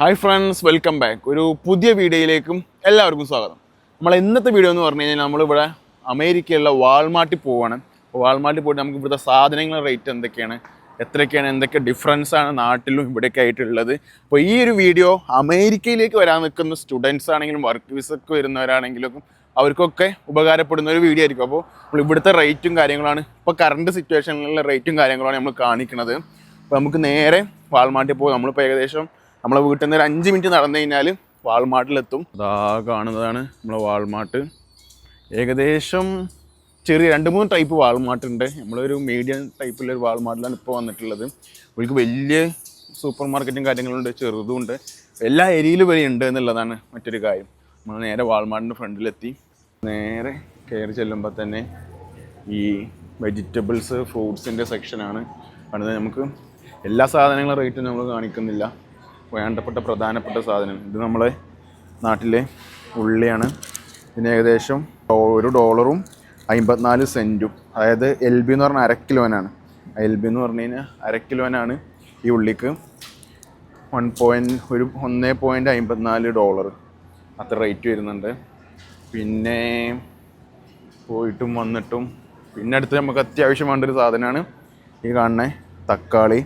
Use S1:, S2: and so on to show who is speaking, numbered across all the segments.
S1: Hi friends welcome back ഒരു പുതിയ വീഡിയോയിലേക്കും എല്ലാവർക്കും സ്വാഗതം. നമ്മൾ ഇന്നത്തെ വീഡിയോ എന്ന് പറഞ്ഞു കഴിഞ്ഞാൽ നമ്മളിവിടെ അമേരിക്കയിലുള്ള വാൾമാർട്ടിൽ പോവുകയാണ് അപ്പോൾ വാൾമാർട്ടിൽ പോയിട്ട് നമുക്ക് ഇവിടുത്തെ സാധനങ്ങളുടെ റേറ്റ് എന്തൊക്കെയാണ്? എത്രയൊക്കെയാണ്? എന്തൊക്കെ ഡിഫറൻസ് ആണ് നാട്ടിലും ഇവിടെയൊക്കെ ആയിട്ടുള്ളത്? അപ്പോൾ ഈ ഒരു വീഡിയോ അമേരിക്കയിലേക്ക് വരാൻ നിൽക്കുന്ന സ്റ്റുഡൻസ് ആണെങ്കിലും വർക്ക് വിസക്ക് വരുന്നവരാണെങ്കിലും അവർക്കൊക്കെ ഉപകാരപ്പെടുന്ന ഒരു വീഡിയോ ആയിരിക്കും. അപ്പോൾ നമ്മൾ ഇവിടുത്തെ റേറ്റും കാര്യങ്ങളാണ്. ഇപ്പോൾ കറണ്ട് സിറ്റുവേഷനിലുള്ള റേറ്റും കാര്യങ്ങളാണ് നമ്മൾ കാണിക്കുന്നത്. അപ്പോൾ നമുക്ക് നേരെ വാൾമാർട്ടിൽ പോകും. നമ്മളിപ്പോൾ ഏകദേശം നമ്മളെ വീട്ടിൽ നിന്ന് ഒരു അഞ്ച് മിനിറ്റ് നടന്നു കഴിഞ്ഞാൽ വാൾമാർട്ടിലെത്തും. അതാ കാണുന്നതാണ് നമ്മളെ വാൾമാർട്ട്. ഏകദേശം ചെറിയ രണ്ട് മൂന്ന് ടൈപ്പ് വാൾമാർട്ട് ഉണ്ട് നമ്മളൊരു മീഡിയം ടൈപ്പിലൊരു വാൾമാർട്ടിലാണ് ഇപ്പോൾ വന്നിട്ടുള്ളത്. അവർക്ക് വലിയ സൂപ്പർ മാർക്കറ്റും കാര്യങ്ങളുണ്ട് ചെറുതുമുണ്ട്. എല്ലാ ഏരിയയിലും വരെ ഉണ്ട് എന്നുള്ളതാണ് മറ്റൊരു കാര്യം. നമ്മൾ നേരെ വാൾമാർട്ടിന്റെ ഫ്രണ്ടിലെത്തി. നേരെ കയറി ചെല്ലുമ്പോൾ തന്നെ ഈ വെജിറ്റബിൾസ് ഫ്രൂട്ട്സിന്റെ സെക്ഷനാണ് കാണുന്നത് നമുക്ക് എല്ലാ സാധനങ്ങളും റേറ്റും നമ്മൾ കാണിക്കുന്നില്ല. വേണ്ടപ്പെട്ട പ്രധാനപ്പെട്ട സാധനം. ഇത് നമ്മളെ നാട്ടിലെ ഉള്ളിയാണ്. ഇതിന് ഏകദേശം ഒരു ഡോളറും അമ്പത്തിനാല് സെന്റും അതായത് എൽ ബി എന്ന് പറഞ്ഞാൽ അര കിലോനാണ്. എൽ ബി എന്ന് പറഞ്ഞു കഴിഞ്ഞാൽ അര കിലോനാണ് ഈ ഉള്ളിക്ക്. വൺ പോയിന്റ് ഒരു ഒന്ന് പോയിന്റ് അമ്പത്തിനാല് ഡോളർ അത്ര റേറ്റ് വരുന്നുണ്ട്. പിന്നെ പോയിട്ടും വന്നിട്ടും പിന്നെ അടുത്ത് നമുക്ക് അത്യാവശ്യം വേണ്ട ഒരു സാധനമാണ് ഈ കാണുന്ന തക്കാളി.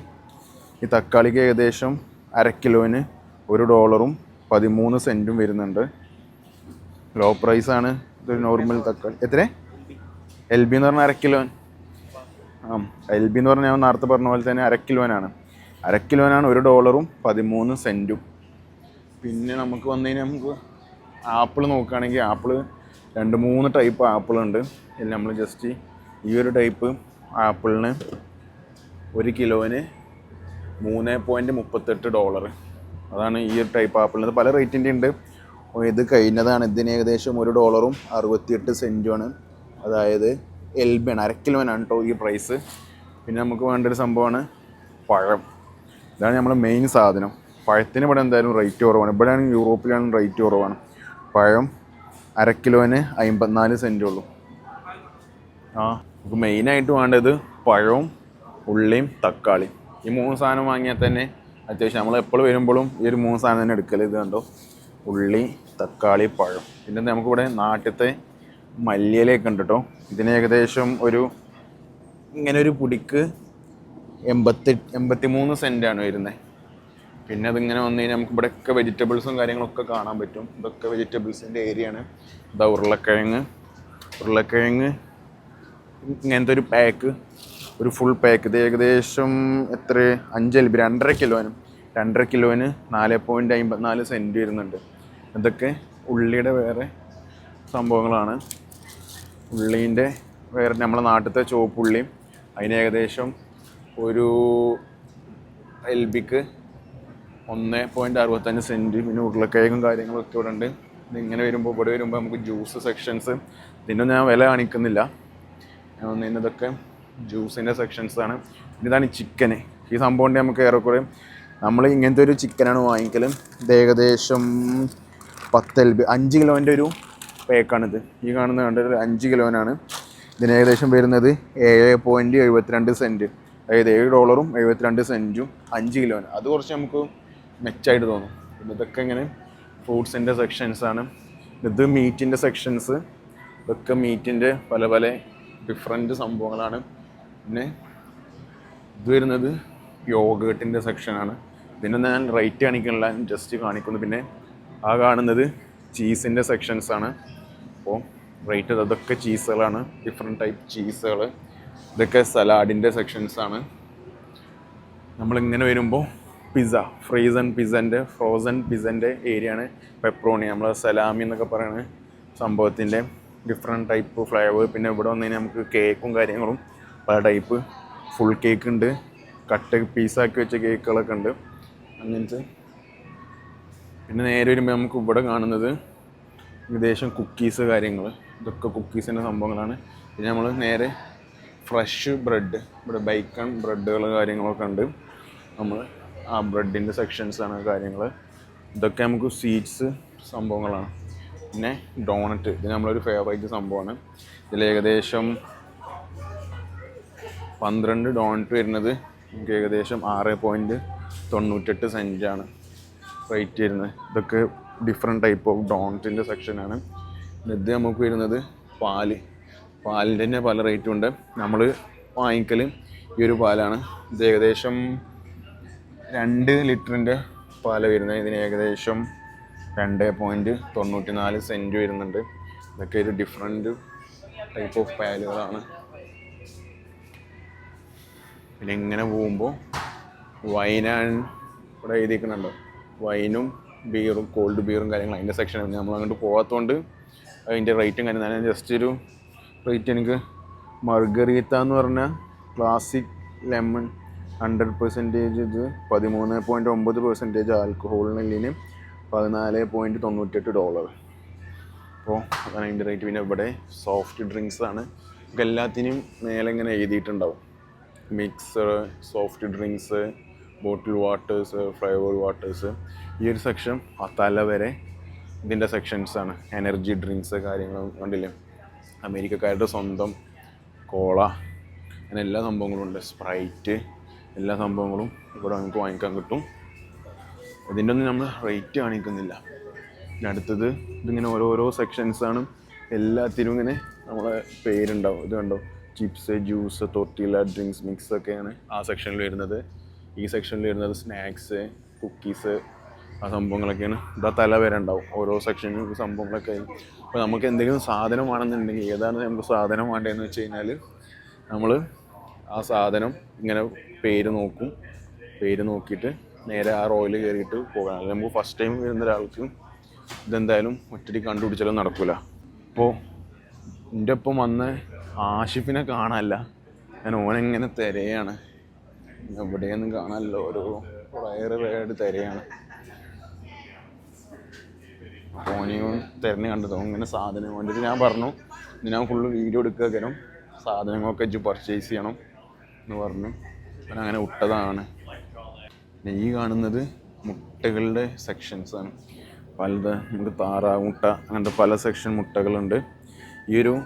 S1: ഈ തക്കാളിക്ക് ഏകദേശം അര കിലോന് ഒരു ഡോളറും പതിമൂന്ന് സെന്റും വരുന്നുണ്ട്. ലോ പ്രൈസാണ് ഇതൊരു നോർമൽ തക്കാളി. എത്ര എൽ ബി എന്ന് പറഞ്ഞാൽ അര കിലോൻ. ആ. എൽ ബി എന്ന് പറഞ്ഞാൽ ഞാൻ നേരത്തെ പറഞ്ഞ പോലെ തന്നെ അര കിലോനാണ്. കിലോനാണ് ഒരു ഡോളറും പതിമൂന്ന് സെന്റും പിന്നെ നമുക്ക് വന്നു കഴിഞ്ഞാൽ നമുക്ക് ആപ്പിൾ നോക്കുകയാണെങ്കിൽ ആപ്പിൾ രണ്ട് മൂന്ന് ടൈപ്പ് ആപ്പിൾ ഉണ്ട്. ഇതിൽ നമ്മൾ ജസ്റ്റ് ഈ ഒരു ടൈപ്പ് ആപ്പിളിന് ഒരു കിലോന് മൂന്ന് പോയിന്റ് മുപ്പത്തെട്ട് ഡോളർ അതാണ് ഈ ഒരു ടൈപ്പ് ആപ്പിളിന് പല റേറ്റിന്റെ ഉണ്ട്. ഇത് കഴിഞ്ഞതാണ്. ഇതിന് ഏകദേശം ഒരു ഡോളറും അറുപത്തിയെട്ട് സെന്റുമാണ് അതായത് എൽ ബി ആണ് അര കിലോനാണ് കേട്ടോ ഈ പ്രൈസ് പിന്നെ നമുക്ക് വേണ്ട ഒരു സംഭവമാണ് പഴം. ഇതാണ് നമ്മുടെ മെയിൻ സാധനം. പഴത്തിന് ഇവിടെ എന്തായാലും റേറ്റ് കുറവാണ്. ഇവിടെയാണെങ്കിൽ യൂറോപ്പിലാണ് റേറ്റ് കുറവാണ്. പഴം അരക്കിലോന് കിലോന് അമ്പത്തിനാല് സെന്റേ ഉള്ളൂ. ആ നമുക്ക് മെയിനായിട്ട് വേണ്ടത് പഴവും ഉള്ളിയും തക്കാളിയും. ഈ മൂന്ന് സാധനം വാങ്ങിയാൽ തന്നെ അത്യാവശ്യം നമ്മൾ എപ്പോൾ വരുമ്പോഴും ഈ ഒരു മൂന്ന് സാധനം തന്നെ എടുക്കൽ ഇത് കണ്ടോ? ഉള്ളി തക്കാളി പഴം. പിന്നെ നമുക്കിവിടെ നാട്ടിലത്തെ മല്ലിയിലേക്ക് ഉണ്ട് കേട്ടോ. ഇതിന് ഏകദേശം ഒരു ഇങ്ങനെ ഒരു പുടിക്ക് എൺപത്തി എൺപത്തി മൂന്ന് സെന്റാണ് വരുന്നത്. പിന്നെ അതിങ്ങനെ വന്നു കഴിഞ്ഞാൽ നമുക്ക് ഇവിടെയൊക്കെ വെജിറ്റബിൾസും കാര്യങ്ങളൊക്കെ കാണാൻ പറ്റും. ഇതൊക്കെ വെജിറ്റബിൾസിന്റെ ഏരിയയാണ് ഇതാ ഉരുളക്കിഴങ്ങ് ഉരുളക്കിഴങ്ങ് ഇങ്ങനത്തെ ഒരു പാക്ക് ഒരു ഫുൾ പാക്ക് ഇത് ഏകദേശം എത്ര? അഞ്ച് എൽ ബി രണ്ടര കിലോനും. രണ്ടര കിലോന് നാല് പോയിന്റ് അമ്പത്തിനാല് സെന്റ് വരുന്നുണ്ട്. ഇതൊക്കെ ഉള്ളിയുടെ വേറെ സംഭവങ്ങളാണ്. ഉള്ളീന്റെ വേറെ നമ്മളെ നാട്ടിലത്തെ ചുവപ്പുള്ളിയും അതിന് ഏകദേശം ഒരു എൽ ബിക്ക് ഒന്ന് പോയിന്റ് അറുപത്തഞ്ച് സെന്റ് പിന്നെ ഉരുളക്കിഴങ്ങും കാര്യങ്ങളൊക്കെ ഇവിടെ ഉണ്ട്. ഇതിങ്ങനെ വരുമ്പോൾ ഇവിടെ വരുമ്പോൾ നമുക്ക് ജ്യൂസ് സെക്ഷൻസ് ഇതിനൊന്നും ഞാൻ വില കാണിക്കുന്നില്ല. ഞാൻ വന്നു ഇതൊക്കെ ജ്യൂസിന്റെ സെക്ഷൻസ് ആണ്. പിന്നെ ഇതാണ് ചിക്കന് ഈ സംഭവം ഉണ്ട് നമുക്ക് ഏറെക്കുറെ. നമ്മൾ ഇങ്ങനത്തെ ഒരു ചിക്കനാണ് വാങ്ങിക്കലും. ഇത് ഏകദേശം പത്ത് എൽ ബി അഞ്ച് കിലോന്റെ ഒരു പേക്കാണിത് ഈ കാണുന്ന കണ്ട ഒരു അഞ്ച് കിലോനാണ്. ഇതിന് ഏകദേശം വരുന്നത് ഏഴ് പോയിന്റ് എഴുപത്തിരണ്ട് സെന്റ് അതായത് ഏഴ് ഡോളറും എഴുപത്തിരണ്ട് സെന്റും അഞ്ച് കിലോന്. അത് കുറച്ച് നമുക്ക് മെച്ചമായിട്ട് തോന്നും. പിന്നെ ഇതൊക്കെ ഇങ്ങനെ ഫ്രൂട്ട്സിന്റെ സെക്ഷൻസ് ആണ്. ഇത് മീറ്റിന്റെ സെക്ഷൻസ് ഇതൊക്കെ മീറ്റിന്റെ പല പല ഡിഫറെന്റ് സംഭവങ്ങളാണ്. പിന്നെ ഇത് വരുന്നത് യോഗേട്ടിന്റെ സെക്ഷനാണ്. പിന്നെ ഞാൻ റേറ്റ് കാണിക്കണില്ല ജസ്റ്റ് കാണിക്കുന്നു. പിന്നെ ആ കാണുന്നത് ചീസിന്റെ സെക്ഷൻസ് ആണ്. അപ്പോൾ റേറ്റ് അതൊക്കെ ചീസുകളാണ് ഡിഫറെന്റ് ടൈപ്പ് ചീസുകൾ ഇതൊക്കെ സലാഡിന്റെ സെക്ഷൻസ് ആണ്. നമ്മളിങ്ങനെ വരുമ്പോൾ പിസ്സ ഫ്രീസൺ പിസ്സന്റെ ഫ്രോസൺ പിസ്സന്റെ ഏരിയയാണ് പെപ്രോണി നമ്മൾ സലാമി എന്നൊക്കെ പറയുന്ന സംഭവത്തിന്റെ ഡിഫറെന്റ് ടൈപ്പ് ഫ്ലേവർ പിന്നെ ഇവിടെ വന്നു കഴിഞ്ഞാൽ നമുക്ക് കേക്കും കാര്യങ്ങളും പല ടൈപ്പ്. ഫുൾ കേക്ക് ഉണ്ട്. കട്ട് പീസാക്കി വെച്ച കേക്കുകളൊക്കെ ഉണ്ട്. അങ്ങനത്തെ. പിന്നെ നേരെ വരുമ്പോൾ നമുക്ക് ഇവിടെ കാണുന്നത് ഏകദേശം കുക്കീസ് കാര്യങ്ങൾ ഇതൊക്കെ കുക്കീസിന്റെ സംഭവങ്ങളാണ്. പിന്നെ നമ്മൾ നേരെ ഫ്രഷ് ബ്രെഡ് ഇവിടെ ബൈക്കൺ ബ്രെഡുകൾ കാര്യങ്ങളൊക്കെ ഉണ്ട്. നമ്മൾ ആ ബ്രെഡിന്റെ സെക്ഷൻസാണ് കാര്യങ്ങൾ ഇതൊക്കെ നമുക്ക് സ്വീറ്റ്സ് സംഭവങ്ങളാണ്. പിന്നെ ഡോണറ്റ് ഇത് നമ്മളൊരു ഫേവറേറ്റ് സംഭവമാണ്. ഇതിൽ ഏകദേശം പന്ത്രണ്ട് ഡോണറ്റ് വരുന്നത്. നമുക്ക് ഏകദേശം ആറ് പോയിന്റ് തൊണ്ണൂറ്റെട്ട് സെന്റാണ് റേറ്റ് വരുന്നത്. ഇതൊക്കെ ഡിഫറെന്റ് ടൈപ്പ് ഓഫ് ഡോണറ്റിന്റെ സെക്ഷനാണ് ഇത് നമുക്ക് വരുന്നത് പാൽ. പാലിന്റെ തന്നെ പല റേറ്റും ഉണ്ട്. നമ്മൾ വാങ്ങിക്കൽ ഈ ഒരു പാലാണ്. ഇത് ഏകദേശം രണ്ട് ലിറ്ററിന്റെ പാൽ വരുന്നത്. ഇതിന് ഏകദേശം രണ്ട് പോയിന്റ് തൊണ്ണൂറ്റി നാല് സെന്റ് വരുന്നുണ്ട്. ഇതൊക്കെ ഒരു ഡിഫറെന്റ് ടൈപ്പ് ഓഫ് പാലുകളാണ്. പിന്നെ ഇങ്ങനെ പോകുമ്പോൾ വൈനാണ് ഇവിടെ എഴുതിയിരിക്കുന്നുണ്ടോ വൈനും ബീറും കോൾഡ് ബീറും കാര്യങ്ങളും അതിന്റെ സെക്ഷൻ നമ്മൾ അങ്ങോട്ട് പോകാത്തതുകൊണ്ട് അതിന്റെ റേറ്റും കാര്യം ഞാൻ ജസ്റ്റ് ഒരു റേറ്റ് എനിക്ക് മർഗറീത്ത എന്ന് പറഞ്ഞ ക്ലാസിക് ലെമൺ ഹൺഡ്രഡ് പെർസെന്റേജ് ഇത് പതിമൂന്ന് പോയിന്റ് ഒമ്പത് പെർസെന്റേജ് ആൽക്കഹോളിന് പതിനാല് പോയിന്റ് തൊണ്ണൂറ്റെട്ട് ഡോളർ അപ്പോൾ അതാണ് അതിന്റെ റേറ്റ് പിന്നെ ഇവിടെ സോഫ്റ്റ് ഡ്രിങ്ക്സാണ് നമുക്ക് എല്ലാത്തിനും മേലെ ഇങ്ങനെ എഴുതിയിട്ടുണ്ടാവും. Mixer soft drinks bottle waters flavour waters ഈ ഒരു സെക്ഷൻ ആ തല വരെ ഇതിന്റെ സെക്ഷൻസാണ് എനർജി ഡ്രിങ്ക്സ് കാര്യങ്ങളും കണ്ടില്ലേ? അമേരിക്കക്കാരുടെ സ്വന്തം കോള അങ്ങനെ എല്ലാ സംഭവങ്ങളും ഉണ്ട്. സ്പ്രൈറ്റ് എല്ലാ സംഭവങ്ങളും ഇവിടെ നമുക്ക് വാങ്ങിക്കാൻ കിട്ടും. ഇതിന്റെ ഒന്നും നമ്മൾ റേറ്റ് കാണിക്കുന്നില്ല. അടുത്തത് ഇതിങ്ങനെ ഓരോരോ സെക്ഷൻസാണ് എല്ലാത്തിനും ഇങ്ങനെ നമ്മളെ പേരുണ്ടാവും. ഇത് കണ്ടോ? ചിപ്സ് ജ്യൂസ് തൊട്ടില ഡ്രിങ്ക്സ് മിക്സ് ഒക്കെയാണ് ആ സെക്ഷനിൽ വരുന്നത്. ഈ സെക്ഷനിൽ വരുന്നത് സ്നാക്സ് കുക്കീസ് ആ സംഭവങ്ങളൊക്കെയാണ്. ഇതാ തല വരെ ഉണ്ടാവും. ഓരോ സെക്ഷനും സംഭവങ്ങളൊക്കെ അപ്പോൾ നമുക്ക് എന്തെങ്കിലും സാധനം വേണമെന്നുണ്ടെങ്കിൽ ഏതാണ് നമുക്ക് സാധനം വേണ്ടതെന്ന് വെച്ച് കഴിഞ്ഞാൽ നമ്മൾ ആ സാധനം ഇങ്ങനെ പേര് നോക്കും. പേര് നോക്കിയിട്ട് നേരെ ആ റോയിൽ കയറിയിട്ട് പോകാം. അല്ലെങ്കിൽ നമുക്ക് ഫസ്റ്റ് ടൈം വരുന്ന ഒരാൾക്ക് ഇതെന്തായാലും ഒറ്റടി കണ്ടുപിടിച്ചാലും നടക്കില്ല അപ്പോൾ എന്റെ ഒപ്പം വന്ന ആഷിഫിനെ കാണാനല്ല. ഞാൻ ഓനെങ്ങനെ തിരയാണ്. എവിടെയൊന്നും കാണാനല്ല. ഓരോ വയറ് വേട് തിരയാണ്. ഓനെയും തിരഞ്ഞ് കണ്ടത്. ഇങ്ങനെ സാധനം വേണ്ടിയിട്ട് ഞാൻ പറഞ്ഞു ഞാൻ ഫുള്ള് വീഡിയോ എടുക്കാനും സാധനങ്ങളൊക്കെ ഇജ്ജ് പർച്ചേസ് ചെയ്യണം. എന്ന് പറഞ്ഞു. ഞാൻ അങ്ങനെ വിട്ടതാണ്. പിന്നെ ഈ കാണുന്നത് മുട്ടകളുടെ സെക്ഷൻസാണ് പലത് നമുക്ക് താറാവ് മുട്ട അങ്ങനത്തെ പല സെക്ഷൻ മുട്ടകളുണ്ട്. ഈ ഒരു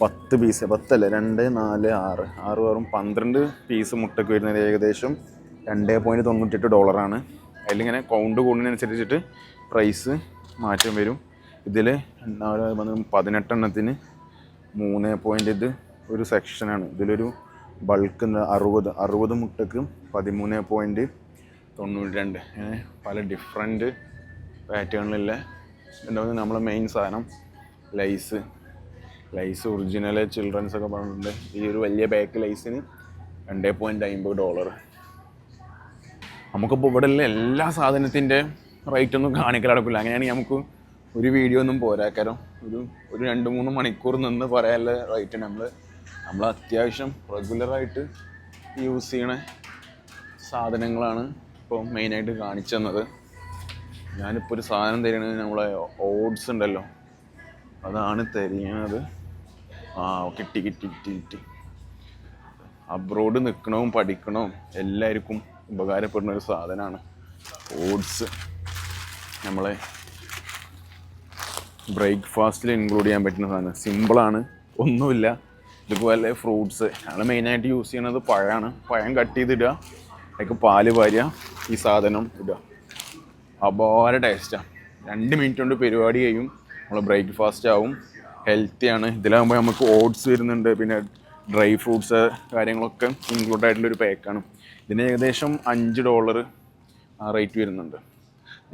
S1: പത്ത് പീസ് പത്തല്ല? രണ്ട് നാല് ആറ്. ആറ് വെറും പന്ത്രണ്ട് പീസ് മുട്ടയ്ക്ക് വരുന്നത് ഏകദേശം രണ്ട് പോയിന്റ് തൊണ്ണൂറ്റെട്ട് ഡോളറാണ് അതിലിങ്ങനെ കൗണ്ട് കൂടുന്നതിനനുസരിച്ചിട്ട് പ്രൈസ് മാറ്റം വരും. ഇതിൽ പതിനെട്ടെണ്ണത്തിന് മൂന്ന് പോയിന്റ് ഇത് ഒരു സെക്ഷനാണ് ഇതിലൊരു ബൾക്ക് അറുപത് അറുപത് മുട്ടക്ക് പതിമൂന്ന് പോയിന്റ് തൊണ്ണൂറ്റി രണ്ട് പല ഡിഫറെന്റ് പാറ്റേണിലുള്ള ഉണ്ടാവുന്ന നമ്മളെ മെയിൻ സാധനം ലൈസ് ലൈസ് ഒറിജിനൽ ചിൽഡ്രൻസ് ഒക്കെ പറഞ്ഞിട്ടുണ്ട്. ഈ ഒരു വലിയ ബാക്ക് ലൈസിന് രണ്ടേ പോയിന്റ് അമ്പത് ഡോളർ നമുക്കിപ്പോൾ ഇവിടെ ഉള്ള എല്ലാ സാധനത്തിന്റെ റേറ്റ് ഒന്നും കാണിക്കാൻ നടക്കില്ല അങ്ങനെയാണെങ്കിൽ നമുക്ക് ഒരു വീഡിയോ ഒന്നും പോരാക്കാരോ? ഒരു ഒരു രണ്ട് മൂന്ന് മണിക്കൂർ നിന്ന് പറയാനുള്ള റേറ്റ് നമ്മൾ നമ്മൾ അത്യാവശ്യം റെഗുലറായിട്ട് യൂസ് ചെയ്യണ സാധനങ്ങളാണ് ഇപ്പോൾ മെയിനായിട്ട് കാണിച്ചു തന്നത്. ഞാനിപ്പോൾ ഒരു സാധനം തരുന്നത് നമ്മളെ ഓട്സ് ഉണ്ടല്ലോ. അതാണ് തരുന്നത് ആ കിട്ടി കിട്ടി കിട്ടി കിട്ടി അബ്രോഡ് നിൽക്കണവും പഠിക്കണവും എല്ലാവർക്കും ഉപകാരപ്പെടുന്ന ഒരു സാധനമാണ് ഓട്സ്. നമ്മളെ ബ്രേക്ക്ഫാസ്റ്റിൽ ഇൻക്ലൂഡ് ചെയ്യാൻ പറ്റുന്ന സാധനം. സിമ്പിളാണ് ഒന്നുമില്ല. ഇതുപോലെ ഫ്രൂട്ട്സ് ഞങ്ങൾ മെയിനായിട്ട് യൂസ് ചെയ്യുന്നത് പഴമാണ്. പഴം കട്ട് ചെയ്തിടുക അതിലേക്ക് പാൽ വാരുക ഈ സാധനം ഇടുക. അപാര ടേസ്റ്റാണ് രണ്ട് മിനിറ്റ് കൊണ്ട് പരിപാടി കഴിയും. നമ്മൾ ബ്രേക്ക്ഫാസ്റ്റ് ആവും. ഹെൽത്തിയാണ് ഇതിലാകുമ്പോൾ നമുക്ക് ഓട്സ് വരുന്നുണ്ട് പിന്നെ ഡ്രൈ ഫ്രൂട്ട്സ് കാര്യങ്ങളൊക്കെ ഇൻക്ലൂഡ് ആയിട്ടുള്ള ഒരു പാക്കാണ് ഇതിന് ഏകദേശം അഞ്ച് ഡോളർ റേറ്റ് വരുന്നുണ്ട്.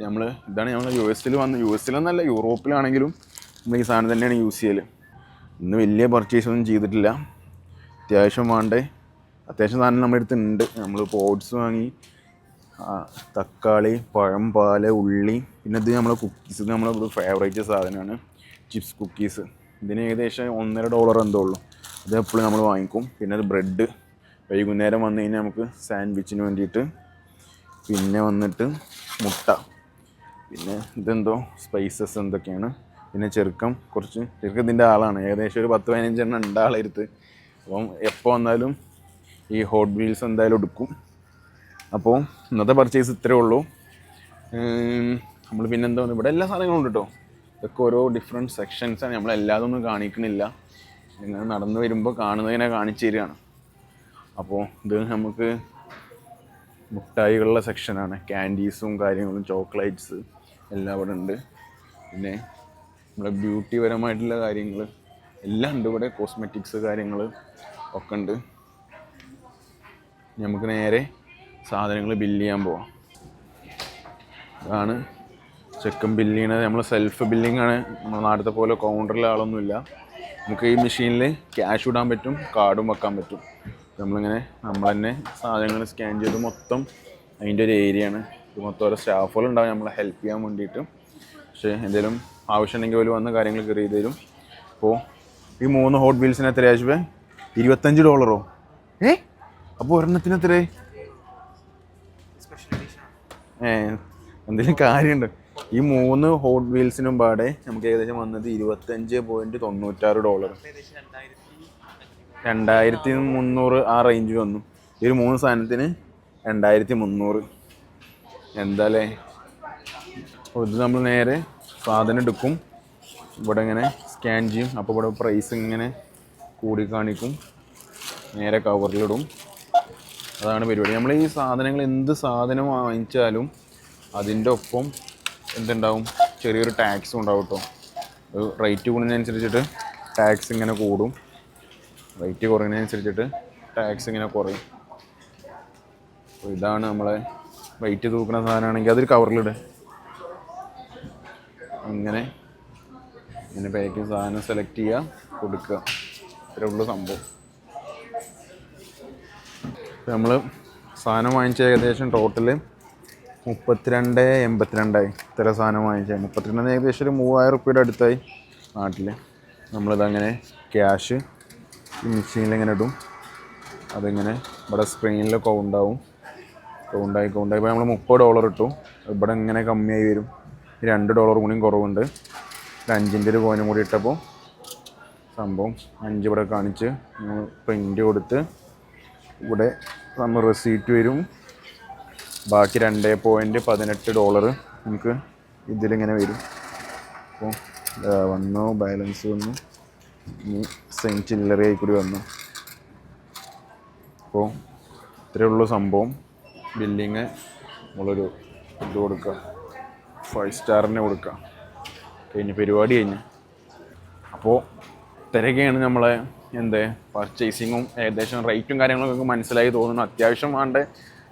S1: നമ്മൾ ഇതാണ് നമ്മൾ യു എസിൽ വന്ന് യു എസിലെന്നല്ല യൂറോപ്പിലാണെങ്കിലും നമ്മൾ ഈ സാധനം തന്നെയാണ് യൂസ് ചെയ്യൽ ഇന്ന് വലിയ പർച്ചേസ് ഒന്നും ചെയ്തിട്ടില്ല. അത്യാവശ്യം വേണ്ടേ? അത്യാവശ്യം സാധനം നമ്മുടെ അടുത്ത് ഉണ്ട് നമ്മൾ ഓട്സ് വാങ്ങി തക്കാളി പഴം പാൽ ഉള്ളി. പിന്നെ ഇത് നമ്മളെ കുക്കീസ് നമ്മളെ ഫേവറേറ്റ് സാധനമാണ്. ചിപ്സ് കുക്കീസ് ഇതിന് ഏകദേശം ഒന്നര ഡോളർ എന്തോ ഉള്ളൂ. അത് എപ്പോഴും നമ്മൾ വാങ്ങിക്കും. പിന്നെ അത് ബ്രെഡ് വൈകുന്നേരം വന്നു കഴിഞ്ഞാൽ നമുക്ക് സാൻഡ്വിച്ചിന് വേണ്ടിയിട്ട് പിന്നെ വന്നിട്ട് മുട്ട. പിന്നെ ഇതെന്തോ സ്പൈസസ് എന്തൊക്കെയാണ്. പിന്നെ ചെറുക്കം കുറച്ച് ചെറുക്കം ഇതിന്റെ ആളാണ്. ഏകദേശം ഒരു പത്ത് പതിനഞ്ചെണ്ണം ഉണ്ട് ആളെടുത്ത് അപ്പം എപ്പോൾ വന്നാലും ഈ ഹോട്ട് വീൽസ് എന്തായാലും എടുക്കും. അപ്പോൾ ഇന്നത്തെ പർച്ചേസ് ഇത്രേ ഉള്ളൂ. നമ്മൾ പിന്നെ എന്താ ഇവിടെ എല്ലാ സാധനങ്ങളും ഉണ്ട് കേട്ടോ ഇതൊക്കെ ഓരോ ഡിഫറെന്റ് സെക്ഷൻസാണ് നമ്മൾ എല്ലാതും ഒന്നും കാണിക്കണില്ല. നിങ്ങൾ നടന്നു വരുമ്പോൾ കാണുന്നതിനെ കാണിച്ചു തരികയാണ്. അപ്പോൾ ഇത് നമുക്ക് മുട്ടായികളുടെ സെക്ഷനാണ് ക്യാൻഡീസും കാര്യങ്ങളും ചോക്ലേറ്റ്സ് എല്ലാം ഇവിടെ ഉണ്ട്. പിന്നെ നമ്മുടെ ബ്യൂട്ടി പരമായിട്ടുള്ള കാര്യങ്ങൾ എല്ലാം ഉണ്ട് ഇവിടെ. കോസ്മെറ്റിക്സ് കാര്യങ്ങൾ ഒക്കെ ഉണ്ട്. നമുക്ക് നേരെ സാധനങ്ങൾ ബില്ല് ചെയ്യാൻ പോവാം. അതാണ് ചെക്കും ബില്ല് ചെയ്യണത്. നമ്മൾ സെൽഫ് ബില്ലിംഗ് ആണ്. നമ്മുടെ നാട്ടിലത്തെ പോലെ കൗണ്ടറിൽ ആളൊന്നുമില്ല. നമുക്ക് ഈ മെഷീനിൽ ക്യാഷ് ഇടാൻ പറ്റും കാർഡും വെക്കാൻ പറ്റും. നമ്മളിങ്ങനെ നമ്മൾ തന്നെ സാധനങ്ങൾ സ്കാൻ ചെയ്ത് മൊത്തം അതിന്റെ ഒരു ഏരിയ ആണ്. ഇത് മൊത്തം ഓരോ സ്റ്റാഫുകൾ ഉണ്ടാവും. നമ്മളെ ഹെൽപ്പ് ചെയ്യാൻ വേണ്ടിയിട്ട്. പക്ഷേ എന്തെങ്കിലും ആവശ്യമുണ്ടെങ്കിൽ പോലും വന്ന് കാര്യങ്ങൾ കയറി തരും. അപ്പോൾ ഈ മൂന്ന് ഹോട്ട് വീൽസിന് എത്ര ആശുപേ ഇരുപത്തഞ്ച് ഡോളറോ ഏ? അപ്പോൾ ഒരെണ്ണത്തിന് എത്രയായി? എന്തെങ്കിലും കാര്യമുണ്ട്? ഈ മൂന്ന് ഹോട്ട് വീൽസിനും പാടെ നമുക്ക് ഏകദേശം വന്നത് ഇരുപത്തഞ്ച് പോയിന്റ് തൊണ്ണൂറ്റാറ് ഡോളർ രണ്ടായിരത്തി മുന്നൂറ് ആ റേഞ്ച് വന്നു. ഈ ഒരു മൂന്ന് സാധനത്തിന് രണ്ടായിരത്തി മുന്നൂറ് എന്താല്ലേ ഇത് നമ്മൾ നേരെ സാധനം എടുക്കും. ഇവിടെ ഇങ്ങനെ സ്കാൻ ചെയ്യും. അപ്പോൾ ഇവിടെ പ്രൈസ് ഇങ്ങനെ കൂടി കാണിക്കും നേരെ കവറിലിടും അതാണ് പരിപാടി. നമ്മൾ ഈ സാധനങ്ങൾ എന്ത് സാധനം വാങ്ങിച്ചാലും അതിന്റെ ഒപ്പം എന്തുണ്ടാവും? ചെറിയൊരു ടാക്സ് ഉണ്ടാവും കേട്ടോ റേറ്റ് കൂടുന്നതിനനുസരിച്ചിട്ട് ടാക്സ് ഇങ്ങനെ കൂടും. റേറ്റ് കുറയുന്നതിനനുസരിച്ചിട്ട് ടാക്സ് ഇങ്ങനെ കുറയും. അപ്പോൾ ഇതാണ് നമ്മളെ വെയിറ്റ് തൂക്കുന്ന സാധനമാണെങ്കിൽ അതൊരു കവറിലിടുക അങ്ങനെ ഇങ്ങനെ പാക്കിങ് സാധനം സെലക്ട് ചെയ്യുക കൊടുക്കുക. ഇത്രയുള്ള സംഭവം. നമ്മൾ സാധനം വാങ്ങിച്ച ഏകദേശം ടോട്ടൽ മുപ്പത്തിരണ്ട് എൺപത്തിരണ്ടായി. ഇത്ര സാധനം വാങ്ങിച്ചത്. മുപ്പത്തിരണ്ട് ഏകദേശം ഒരു മൂവായിരം റുപ്യയുടെ അടുത്തായി നാട്ടിൽ നമ്മളിതങ്ങനെ ക്യാഷ് ഇങ്ങനെ ഇടും. അതിങ്ങനെ ഇവിടെ സ്ക്രീനിൽ കൗണ്ടാവും കൗണ്ടായി കൗണ്ടായി ഇപ്പോൾ നമ്മൾ മുപ്പത് ഡോളർ ഇട്ടു. ഇവിടെ ഇങ്ങനെ കമ്മിയായി വരും. രണ്ട് ഡോളർ കൂടിയും കുറവുണ്ട്. അഞ്ചിന്റെ ഒരു കോയിനും കൂടി ഇട്ടപ്പോൾ സംഭവം അഞ്ച് ഇവിടെ കാണിച്ച് പ്രിന്റ് കൊടുത്ത് ഇവിടെ നമ്മൾ റെസീറ്റ് വരും. ബാക്കി രണ്ട് പോയിന്റ് പതിനെട്ട് ഡോളർ നമുക്ക് ഇതിലിങ്ങനെ വരും. അപ്പോൾ വന്നു ബാലൻസ് വന്നു. ഇനി സെയിം ചില്ലറയായി കൂടി വന്നു. അപ്പോൾ ഇത്രയേ ഉള്ളൂ സംഭവം. ബില്ലിങ് നമ്മളൊരു ഇത് കൊടുക്കുക ഫൈവ് സ്റ്റാറിന് കൊടുക്കുക കഴിഞ്ഞ് പരിപാടി കഴിഞ്ഞ്. അപ്പോൾ ഇത്രയൊക്കെയാണ് നമ്മളെ എന്ത്? പർച്ചേസിങ്ങും ഏകദേശം റേറ്റും കാര്യങ്ങളൊക്കെ മനസ്സിലായി തോന്നുന്നു. അത്യാവശ്യം വേണ്ട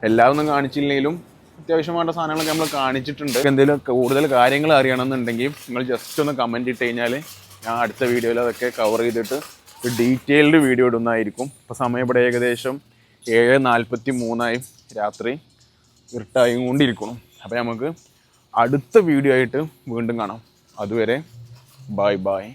S1: എല്ലാവരും കാണിച്ചില്ലെങ്കിലും അത്യാവശ്യം വേണ്ട സാധനങ്ങളൊക്കെ നമ്മൾ കാണിച്ചിട്ടുണ്ട്. എന്തെങ്കിലും കൂടുതൽ കാര്യങ്ങൾ അറിയണമെന്നുണ്ടെങ്കിൽ നിങ്ങൾ ജസ്റ്റ് ഒന്ന് കമന്റ് ഇട്ട് കഴിഞ്ഞാൽ ഞാൻ അടുത്ത വീഡിയോയിൽ അതൊക്കെ കവർ ചെയ്തിട്ട് ഒരു ഡീറ്റെയിൽഡ് വീഡിയോ ഇടുന്നതായിരിക്കും. ഇപ്പോൾ സമയം ഇവിടെ ഏകദേശം ഏഴ് നാൽപ്പത്തി മൂന്നായി രാത്രി ഇരുട്ടായും കൊണ്ടിരിക്കണം അപ്പോൾ നമുക്ക് അടുത്ത വീഡിയോ ആയിട്ട് വീണ്ടും കാണാം. അതുവരെ ബായ് ബായ്